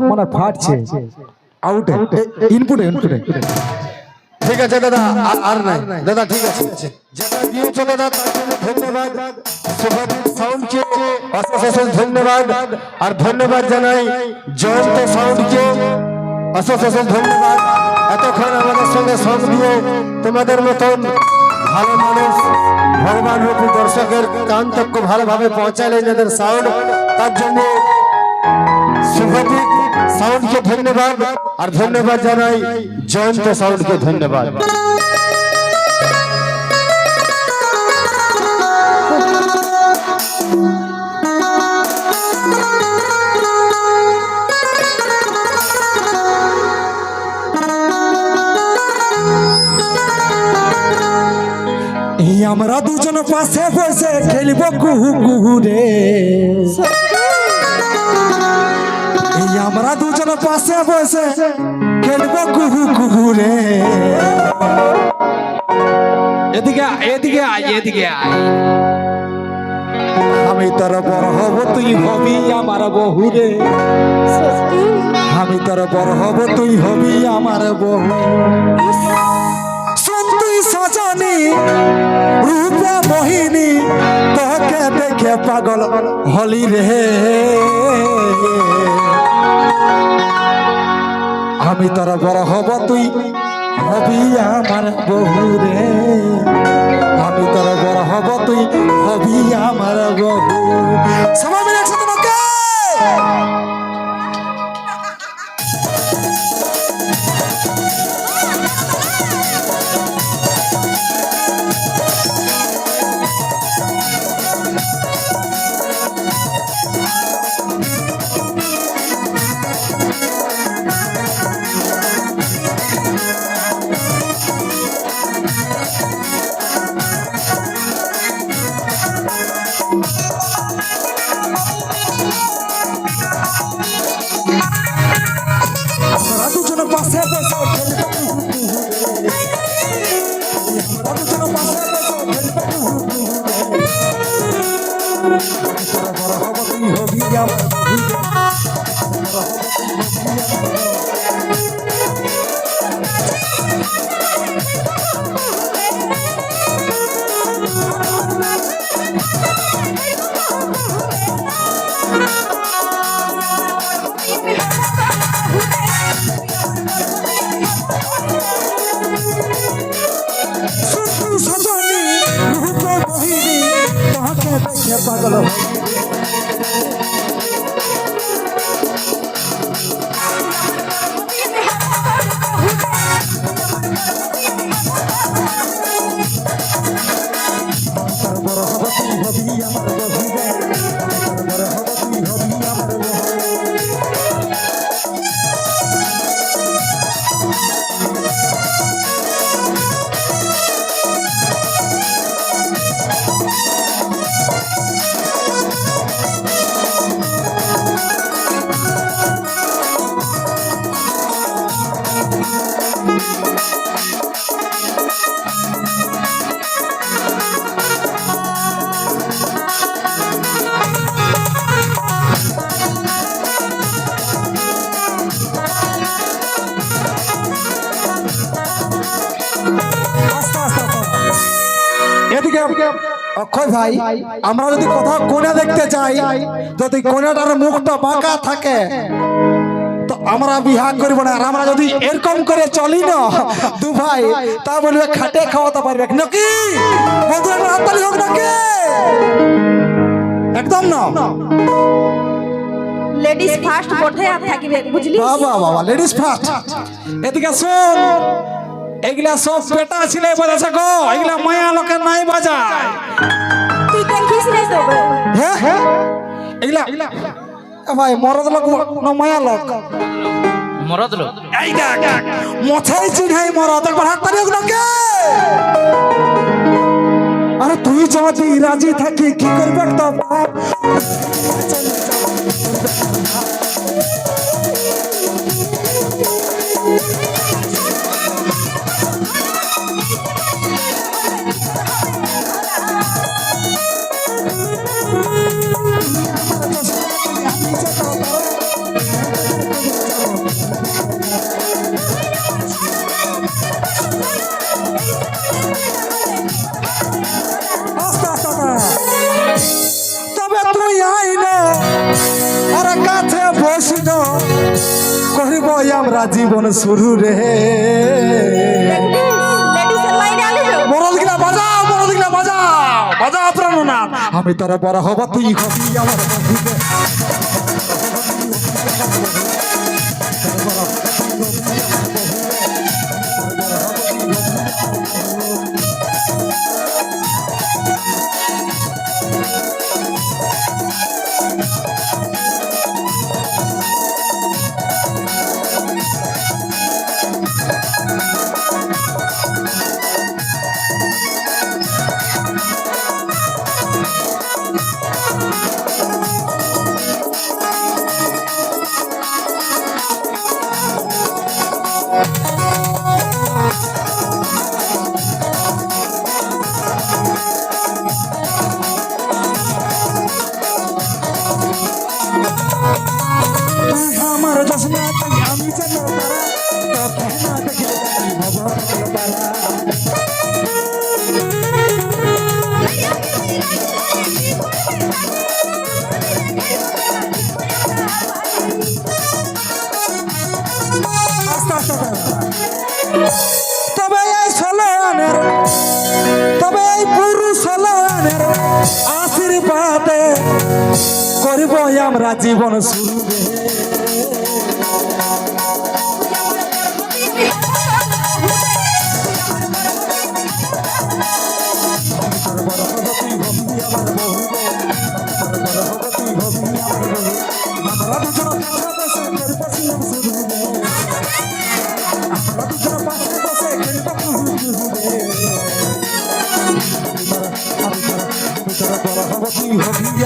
মানে ফাটছে ইনপুটে ইনপুটে ঠিক আছে, দাদা, আর- নাই। দাদা, ঠিক আছে দিয়েছ, দাদা ধন্যবাদ। আমাদের সঙ্গে তোমাদের মতন ভালো মানুষ, ভগবান দর্শকের কান ভালোভাবে পৌঁছালেন এদের সাউন্ড তার জন্য সাউন্ডকে ধন্যবাদ আর ধন্যবাদ জানাই জয়ন্ত সাউন্ডকে ধন্যবাদ। আমরা দুজন পাশে বসে খেলব কুহু আমরা দুজন পাশে বসে খেলব কুহু কুহু রে। এদিকে আয়, এদিকে আয় এদিকে আয়। আমি তোর বড় হব তুই হবি আমার বহু রে। আমি তোর বড় হব তুই হবি আমার বহু শোন তুই সজনী রূপে মোহিনী তোকে দেখে পাগল হলি রে। আমি তোর বড় হব তুই। হবি আমার বহু রে আমি তোর বড় হব তুই। হবি আমার বহু সবাই মিলে একসাথে দুজন দেখে অক্ষয় ভাই আমরা যদি কোথাও কোণা দেখতে চাই যদি কোণাটার মুখটা বাঁকা থাকে তো আমরা বিহার করব না। আর আমরা যদি এরকম করে চলি না দু ভাই তা বলবে খাটে খাওয়াতে পারবে নাকি বন্ধুরা হাততালি হোক নাকি? একদম না? লেডিস ফার্স্ট বটে আর থাকিবে। বুঝলি? বাবা বাবা লেডিস ফার্স্ট এদিকে শোন এগুলা সব বেটা ছিলে বাজাছে গো। এগুলা মায়া লোকে নাই বাজায়। তুই দেখিস নাই তো গো? হ্যাঁ? হ্যাঁ এগুলা এ ভাই মরদ লোক না মায়া লোক? মরদ লোক? এই দেখ চিড়াই মরদ। একবার হাত আরে তুই যদি রাজি থাকি কি করবে তো সারা জীবন শুরু রে। আমি তারা বড় হবা তুই হবি আমার পাতে করব আমরা জীবন শুরু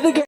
எதுக்கு